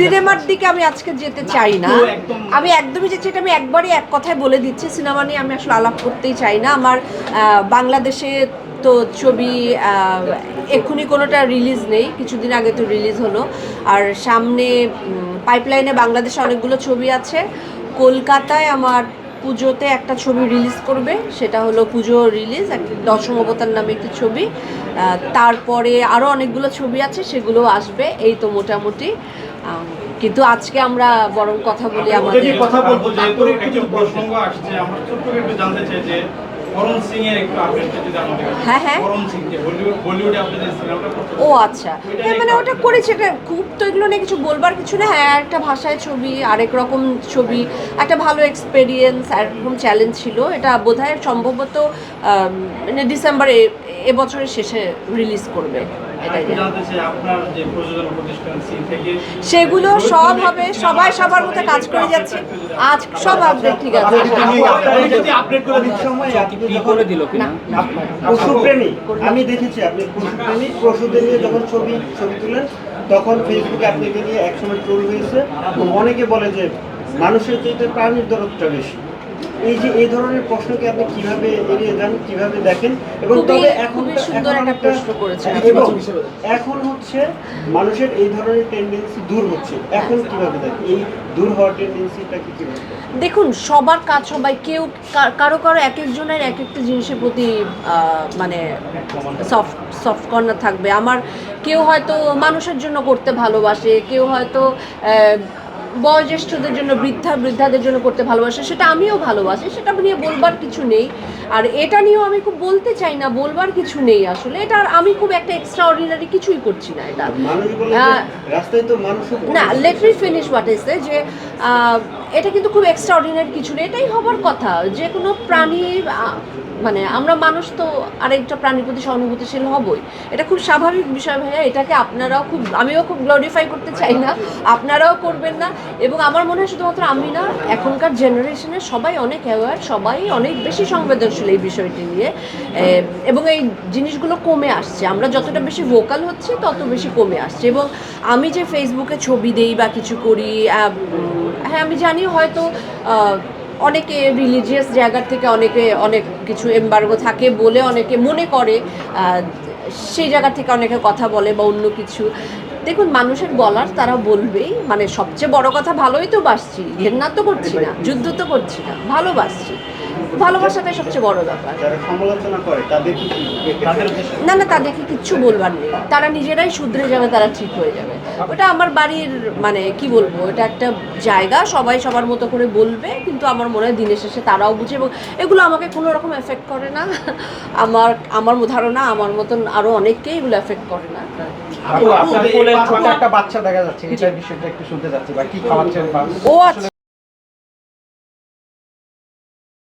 সিনেমার দিকে আমি আজকে যেতে চাই না। আমি একদমই যেতে এটা আমি একবারই এক কথায় বলে দিচ্ছি সিনেমা নিয়ে আমি আসলে আলাপ করতেই চাই না। আমার বাংলাদেশে তো ছবি এক্ষুনি কোনোটা রিলিজ নেই কিছুদিন আগে তো রিলিজ হলো। আর সামনে পাইপলাইনে বাংলাদেশে অনেকগুলো ছবি আছে। কলকাতায় আমার পুজোতে একটা ছবি রিলিজ করবে সেটা হলো পুজো রিলিজ দশম অবতার নামে একটি ছবি। তারপরে আরও অনেকগুলো ছবি আছে সেগুলো আসবে এই তো মোটামুটি। কিন্তু আজকে আমরা বরং কথা বলি আমাদের কথা বলব যে প্রসঙ্গ আসছে আমরা ছোট্ট একটু জানতে চাই যে করণ সিং এর একটু আপডেটটা যদি আমাদের হ্যাঁ, হ্যাঁ। করণ সিং যে বলিউড বলিউডে আপনাদের সিনেমাটা ও আচ্ছা। হ্যাঁ মানে ওটা করেছে এটা খুব তো এগুলো নিয়ে কিছু বলবার কিছু না। হ্যাঁ একটা ভাষায় ছবি আরেক রকম ছবি একটা ভালো এক্সপেরিয়েন্স এরকম চ্যালেঞ্জ ছিল। এটা বোধহয় সম্ভবত মানে ডিসেম্বরে এবছরের শেষে রিলিজ করবে সেগুলো সব হবে সবাই সবার মতো কাজ করে যাচ্ছে। আজ সব আপডেট ঠিক আছে। আপনি আপডেট করে দিতে সময় আপনি কি যখন করে দিল কিনা? পশুপ্রেমী আমি দেখেছি আপনি পশুপ্রেমী পশুদের নিয়ে যখন ছবি ছবি তুলেন তখন ফেসবুকে আপনাকে নিয়ে একসময় ট্রোল হয়েছে। অনেকে বলে যে মানুষের চাইতে প্রাণীর দরদটা বেশি। এই যে এই ধরনের প্রশ্নকে আপনি কীভাবে এড়িয়ে যান কীভাবে দেখেন? এবং তবে এখন সুন্দর একটা প্রশ্ন করেছেন। এখন হচ্ছে মানুষের এই ধরনের টেন্ডেন্সি দূর হচ্ছে। এখন কীভাবে দেখেন? এই দূর হওয়ার টেন্ডেন্সিটা কি কীভাবে? দেখুন সবার কাজ সবাই কেউ কারও কারও এক একজনের এক একটা জিনিসের প্রতি মানে সফট সফট কর্নার থাকবে। আমার কেউ হয়তো মানুষের জন্য করতে ভালোবাসে কেউ হয়তো আহ, বয়োজ্যেষ্ঠদের জন্য বৃদ্ধা বৃদ্ধাদের জন্য করতে ভালোবাসে সেটা আমিও ভালোবাসি সেটা নিয়ে বলবার কিছু নেই। আর এটা নিয়েও আমি খুব বলতে চাই না বলবার কিছু নেই আসলে। এটা আর আমি খুব একটা এক্সট্রা অর্ডিনারি কিছুই করছি না এটা। না let me finish what is যে এটা কিন্তু খুব এক্সট্রা অর্ডিনারি কিছু না, এটাই হবার কথা। যে কোনো প্রাণী মানে আমরা মানুষ তো আরেকটা প্রাণীর প্রতি সহানুভূতিশীল হবই। এটা খুব স্বাভাবিক বিষয় ভাইয়া, এটাকে আপনারাও খুব, আমিও খুব গ্লোরিফাই করতে চাই না, আপনারাও করবেন না। এবং আমার মনে হয় শুধুমাত্র আমি না, এখনকার জেনারেশনের সবাই অনেক অ্যাওয়ার সবাই অনেক বেশি সংবেদনশীল এই বিষয়টি নিয়ে। এবং এই জিনিসগুলো কমে আসছে। আমরা যতটা বেশি ভোকাল হচ্ছি, তত বেশি কমে আসছে। এবং আমি যে ফেসবুকে ছবি দেই বা কিছু করি হ্যাঁ আমি জানি হয়তো অনেকে রিলিজিয়াস জায়গার থেকে অনেকে, অনেক কিছু এম্বার্গো থাকে বলে অনেকে মনে করে সেই জায়গা থেকে অনেকে কথা বলে বা অন্য কিছু। দেখুন মানুষের বলার তারা বলবেই। মানে সবচেয়ে বড় কথা ভালোই তো বাসছি। ঘেন্না তো করছি না যুদ্ধ তো করছি না ভালোবাসছি ভালোবাসাটাই সবচেয়ে বড় ব্যাপার। না না তাদেরকে কিচ্ছু বলবার নেই। তারা নিজেরাই শুধরে যাবে তারা ঠিক হয়ে যাবে। ওটা আমার বাড়ির মানে কি বলব এটা একটা জায়গা সবাই সবার মতো করে বলবে কিন্তু আমার মনে হয় দিনের শেষে তারাও বুঝে এবং এগুলো আমাকে কোনো রকম এফেক্ট করে না। আমার আমার ধারণা আমার মতন আরও অনেককেই এগুলো এফেক্ট করে না। আপু আপনার কোলে ছোট একটা বাচ্চা দেখা যাচ্ছে এটা বিষয়টা একটু শুনতে যাচ্ছি বা কি খাওয়াচ্ছেন বা ও আচ্ছা